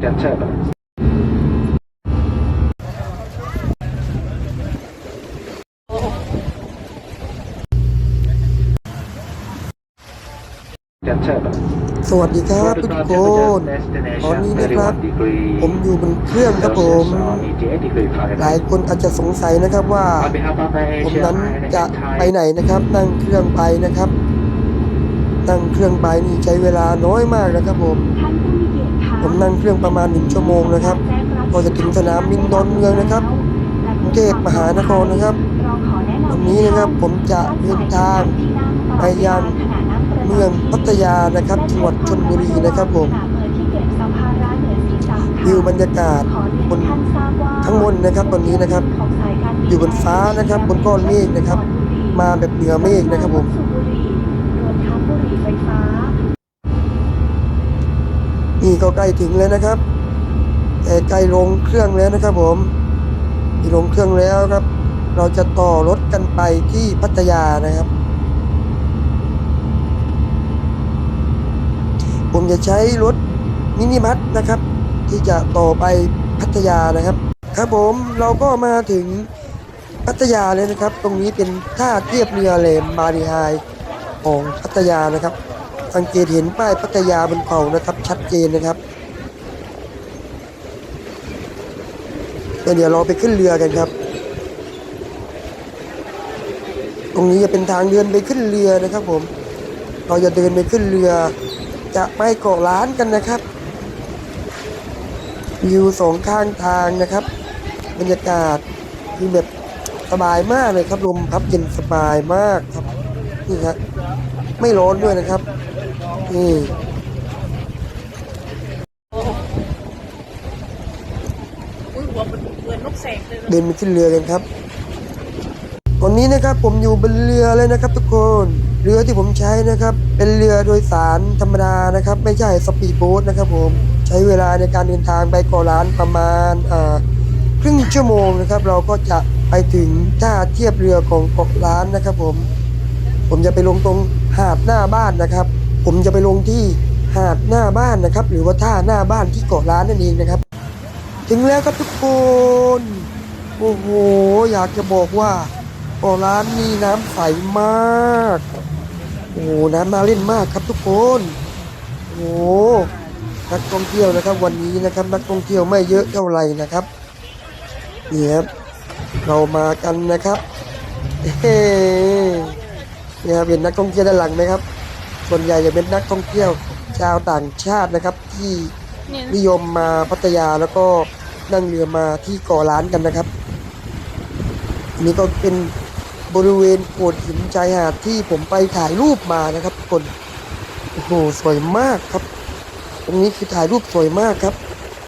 piaceva. สวัสดีครับทุกคนตอนนี้นะครับ ผมอยู่บนเครื่องครับผม หลายคนอาจจะสงสัยนะครับว่า ผมนั้นจะไปไหนนะครับ นั่งเครื่องไปนะครับ นั่งเครื่องไปนี่ใช้เวลาน้อยมากนะครับผม ผมนั่งเครื่องประมาณหนึ่งชั่วโมงนะครับ ก็จะถึงสนามบินดอนเมืองนะครับกรุงเทพมหานครนะครับ วันนี้นะครับผมจะเดินทางไปยังเมืองพัทยานะครับจังหวัดชลบุรีนะครับผมวิวบรรยากาศบนข้งบนนะครับตอนนี้นะครับ อยู่บนฟ้านะครับบนก้อนเมฆนะครับ มาแบบเหนือเมฆนะครับผม นี่ก็ใกล้ถึงแล้วนะครับแต่ใกล้ลงเครื่องแล้วนะครับผมที่ลงเครื่องแล้วครับ เราจะต่อรถกันไปที่พัทยานะครับ ผมจะใช้รถมินิบัสนะครับ ที่จะต่อไปพัทยานะครับ ครับผมเราก็มาถึงพัทยาเลยนะครับ ตรงนี้เป็นท่าเทียบเรือแหลมบารีไฮของพัทยานะครับ สังเกตเห็นป้ายพัทยาบนเขานะครับ ชัดเจนนะครับเดี๋ยวเราไปขึ้นเรือกันครับ ตรงนี้จะเป็นทางเดินไปขึ้นเรือนะครับ ผม เราจะเดินไปขึ้นเรือ จะไปเกาะล้านกันนะครับวิวสองข้างทางนะครับ บรรยากาศคือแบบสบายมากเลยครับลมพับเย็นสบายมากครับนี่ครับไม่ร้อนด้วยนะครับ นี่อุ้ยหัวมันเหมือนนกแสกเลยนะเดินไปขึ้นเรือกันครับ ตอนนี้นะครับผมอยู่บนเรือเลยนะครับ ทุกคน เรือที่ผมใช้นะครับ เป็นเรือโดยสารธรรมดานะครับ ไม่ใช่สปีดโบ๊ทนะครับ ผมใช้เวลาในการเดินทางไปเกาะล้านประมาณอ่าครึ่งชั่วโมงนะครับ เราก็จะไปถึงท่าเทียบเรือของเกาะล้านนะครับ ผม ผมจะไปลงตรงหาดหน้าบ้านนะครับ ผมจะไปลงที่หาดหน้าบ้านนะครับ หรือว่าท่าหน้าบ้านที่เกาะล้านนั่นเองนะครับ ถึงแล้วครับทุกคนโอ้โหอยากจะบอกว่าเกาะล้านนี่น้ำใสมากโอ้โหน้ำน่าเล่นมากครับทุกคนโอ้โหนักท่องเที่ยวนะครับ วันนี้นะครับ นักท่องเที่ยวไม่เยอะเท่าไหร่นะครับนี่ครับเรามากันนะครับเฮ้เนี่ยครับเห็นนักท่องเที่ยวด้านหลังไหมครับ ส่วนใหญ่จะเป็นนักท่องเที่ยวชาวต่างชาตินะครับ ที่เนี่ยนิยมมาพัทยาแล้วก็นั่งเรือมาที่เกาะล้านกันนะครับอันนี้ก็เป็นบริเวณโขดหินชายหาดที่ผมไปถ่ายรูปมานะครับทุกคนโอ้โหสวยมากครับ ตรงนี้คือถ่ายรูปสวยมากครับ